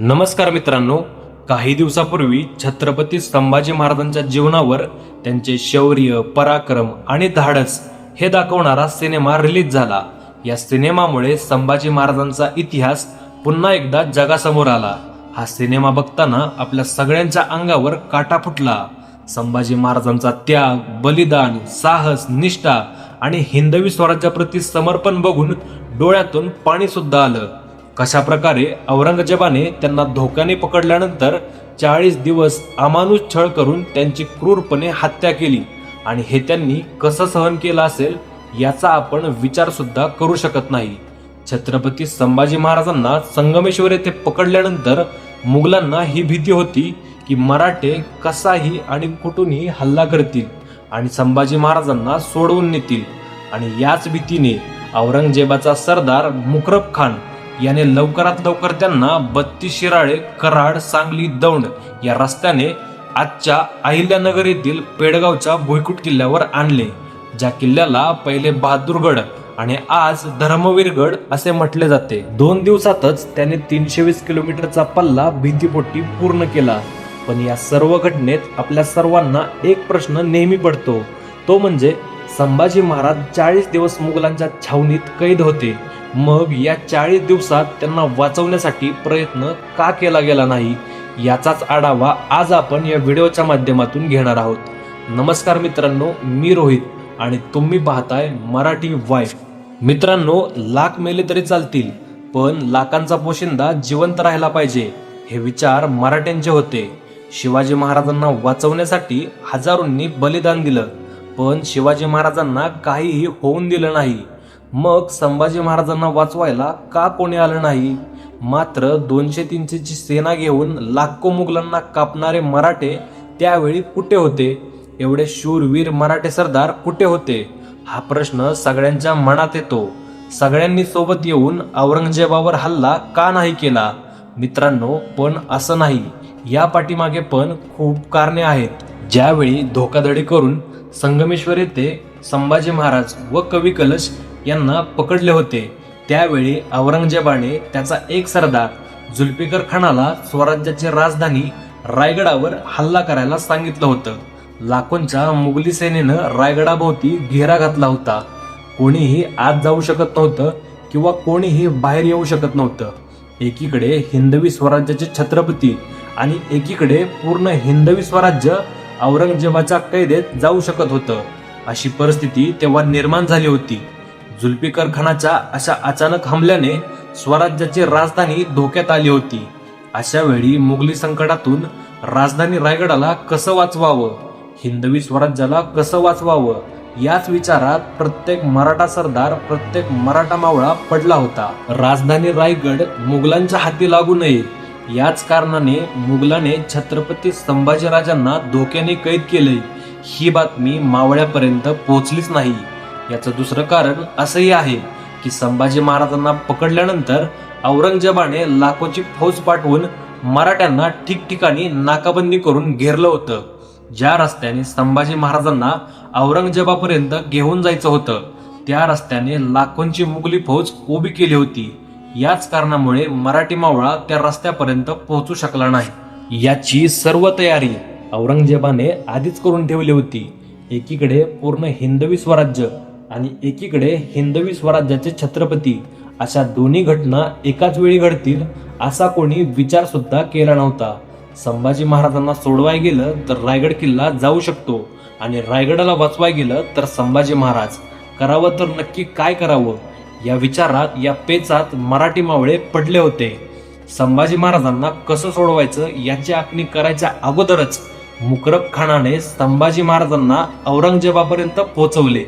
नमस्कार मित्रांनो. काही दिवसापूर्वी छत्रपती संभाजी महाराजांच्या जीवनावर त्यांचे शौर्य पराक्रम आणि धाडस हे दाखवणारा सिनेमा रिलीज झाला. या सिनेमामुळे संभाजी महाराजांचा इतिहास पुन्हा एकदा जगासमोर आला. हा सिनेमा बघताना आपल्या सगळ्यांच्या अंगावर काटा फुटला. संभाजी महाराजांचा त्याग बलिदान साहस निष्ठा आणि हिंदवी स्वराज्याप्रती समर्पण बघून डोळ्यातून पाणी सुद्धा आलं. कशा प्रकारे औरंगजेबाने त्यांना धोक्याने पकडल्यानंतर चाळीस दिवस अमानुष छळ करून त्यांची क्रूरपणे हत्या केली आणि हे त्यांनी कसं सहन केलं असेल याचा आपण विचार सुद्धा करू शकत नाही. छत्रपती संभाजी महाराजांना संगमेश्वर येथे पकडल्यानंतर मुघलांना ही भीती होती की मराठे कसाही आणि कुठूनही हल्ला करतील आणि संभाजी महाराजांना सोडवून नेतील. आणि याच भीतीने औरंगजेबाचा सरदार मुकरब खान याने लवकरात लवकर त्यांना बत्तीस शिराळे कराड सांगली दौंड या रस्त्याने आजच्या अहिल्यानगर येथील पेडगावच्या भुईकुट किल्ल्यावर आणले. ज्या किल्ल्याला पहिले बहादूरगड आणि आज धर्मवीरगड असे म्हटले जाते. दोन दिवसातच त्याने तीनशे वीस किलोमीटरचा पल्ला भीतीपोटी पूर्ण केला. पण या सर्व घटनेत आपल्या सर्वांना एक प्रश्न नेहमी पडतो. तो म्हणजे संभाजी महाराज चाळीस दिवस मुघलांच्या छावणीत कैद होते. मग या चाळीस दिवसात त्यांना वाचवण्यासाठी प्रयत्न का केला गेला नाही याचाच आढावा आज आपण या व्हिडिओच्या माध्यमातून घेणार आहोत. नमस्कार मित्रांनो मी रोहित आणि तुम्ही पाहताय मराठी वाईफ. मित्रांनो लाख मेले तरी चालतील पण लाखांचा पोशिंदा जिवंत राहायला पाहिजे हे विचार मराठ्यांचे होते. शिवाजी महाराजांना वाचवण्यासाठी हजारोंनी बलिदान दिलं पण शिवाजी महाराजांना काहीही होऊन दिलं नाही. मग संभाजी महाराजांना वाचवायला का कोणी आलं नाही? मात्र दोनशे तीनशेची सेना घेऊन लाखो मुघलांना कापणारे मराठे त्यावेळी कुठे होते? एवढे शूरवीर मराठे सरदार कुठे होते? हा प्रश्न सगळ्यांच्या मनात येतो. सगळ्यांनी सोबत येऊन औरंगजेबावर हल्ला का नाही केला? मित्रांनो पण असं नाही. या पाठीमागे पण खूप कारणे आहेत. ज्यावेळी धोकाधडी करून संगमेश्वर येथे संभाजी महाराज व कवी कलश यांना पकडले होते. त्यावेळी औरंगजेबाने त्याचा एक सरदार जुल्फिकर खानाला स्वराज्याची राजधानी रायगडावर हल्ला करायला सांगितलं होतं. लाखोंच्या मुघली सेनेनं रायगडाभोवती घेरा घातला होता. कोणीही आत जाऊ शकत नव्हतं किंवा कोणीही बाहेर येऊ शकत नव्हतं. एकीकडे हिंदवी स्वराज्याचे छत्रपती आणि एकीकडे पूर्ण हिंदवी स्वराज्य औरंगजेबाच्या कैदेत जाऊ शकत होतं. अशी परिस्थिती तेव्हा निर्माण झाली होती. जुल्फिकर खानाच्या अशा अचानक हमल्याने स्वराज्याची राजधानी धोक्यात आली होती. अशा वेळी मुघली संकटातून राजधानी रायगडाला कसं वाचवावं? हिंदवी स्वराज्याला कसं वाचवावं? याच विचारात प्रत्येक मराठा सरदार प्रत्येक मराठा मावळा पडला होता. राजधानी रायगड मुघलांच्या हाती लागू नये. याच कारणाने मुघलाने छत्रपती संभाजीराजांना धोक्याने कैद केले ही बातमी मावळ्यापर्यंत पोहोचलीच नाही. याचं दुसरं कारण असंही आहे की संभाजी महाराजांना पकडल्यानंतर औरंगजेबाने लाखोची फौज पाठवून मराठ्यांना ठिकठिकाणी नाकाबंदी करून घेरलं होतं. ज्या रस्त्याने संभाजी महाराजांना औरंगजेबापर्यंत घेऊन जायचं होतं त्या रस्त्याने लाखोंची मुघली फौज उभी केली होती. याच कारणामुळे मराठी मावळा त्या रस्त्यापर्यंत पोहोचू शकला नाही. याची सर्व तयारी औरंगजेबाने आधीच करून ठेवली होती. एकीकडे पूर्ण हिंदवी स्वराज्य आणि एकीकडे हिंदवी स्वराज्याचे छत्रपती अशा दोन्ही घटना एकाच वेळी घडतील असा कोणी विचार सुद्धा केला नव्हता. संभाजी महाराजांना सोडवाय गेलं तर रायगड किल्ला जाऊ शकतो आणि रायगडाला वाचवाय गेलं तर संभाजी महाराज. करावं तर नक्की काय करावं? या विचारात या पेचात मराठी मावळे पडले होते. संभाजी महाराजांना कसं सोडवायचं याची आखणी करायच्या अगोदरच मुकरब खानाने संभाजी महाराजांना औरंगजेबापर्यंत पोहोचवले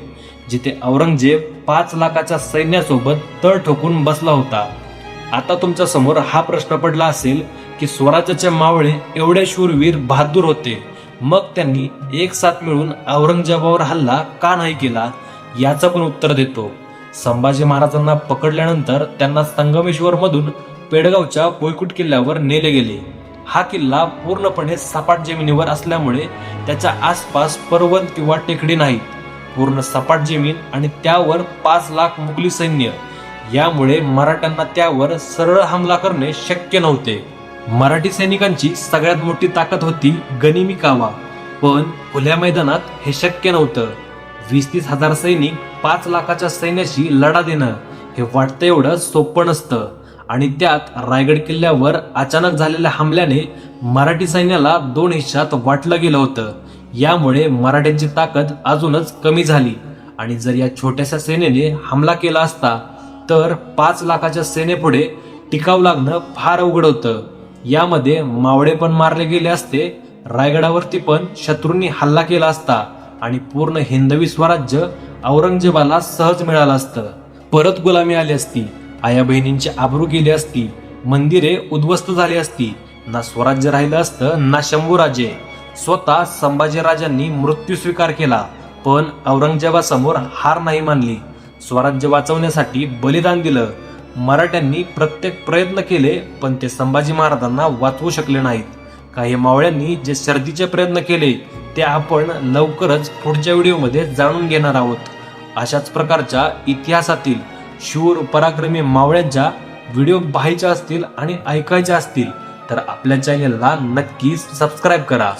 जिथे औरंगजेब पाच लाखाच्या सैन्यासोबत तळ ठोकून बसला होता. आता तुमच्यासमोर हा प्रश्न पडला असेल की स्वराज्याचे मावळे एवढे शूरवीर बहादूर होते. मग त्यांनी एक साथ मिळून औरंगजेबावर हल्ला का नाही केला याचं पण उत्तर देतो. संभाजी महाराजांना पकडल्यानंतर त्यांना संगमेश्वर मधून पेडगावच्या कोयकुट किल्ल्यावर नेले गेले. हा किल्ला पूर्णपणे सपाट जमिनीवर असल्यामुळे त्याच्या आसपास पर्वत किंवा टेकडी नाहीत. पूर्ण सपाट जमीन आणि त्यावर पाच लाख मुघली सैन्य. यामुळे मराठ्यांना त्यावर सरळ हमला करणे शक्य नव्हते. मराठी सैनिकांची सगळ्यात मोठी ताकद होती गनिमी कावा. पण खुल्या मैदानात हे शक्य नव्हतं. वीस तीस हजार सैनिक पाच लाखाच्या सैन्याशी लढा देणं हे वाटतं एवढं सोपं नसतं. आणि त्यात रायगड किल्ल्यावर अचानक झालेल्या हमल्याने मराठी सैन्याला दोन हिश्शात वाटलं गेलं होतं. यामुळे मराठ्यांची ताकद अजूनच कमी झाली. आणि जर या छोट्याशा सेनेने हमला केला असता तर पाच लाखाच्या सेनेपुढे टिकाव लागणं फार अवघड होतं. यामध्ये मावळे पण मारले गेले असते रायगडावरती पण शत्रूंनी हल्ला केला असता आणि पूर्ण हिंदवी स्वराज्य औरंगजेबाला सहज मिळालं असतं. परत गुलामी आली असती आया बहिणींची आबरू गेली असती मंदिरे उद्ध्वस्त झाली असती ना स्वराज्य राहिलं असतं ना शंभूराजे. स्वतः संभाजीराजांनी मृत्यू स्वीकार केला पण औरंगजेबासमोर हार नाही मानली. स्वराज्य वाचवण्यासाठी बलिदान दिलं. मराठ्यांनी प्रत्येक प्रयत्न केले पण ते संभाजी महाराजांना वाचवू शकले नाहीत. काही मावळ्यांनी जे सर्दीचे प्रयत्न केले ते आपण लवकरच पुढच्या व्हिडिओमध्ये जाणून घेणार आहोत. अशाच प्रकारच्या इतिहासातील शूर पराक्रमी मावळ्यांच्या व्हिडिओ पाहायच्या असतील आणि ऐकायच्या असतील तर आपल्या चॅनेलला नक्कीच सबस्क्राईब करा.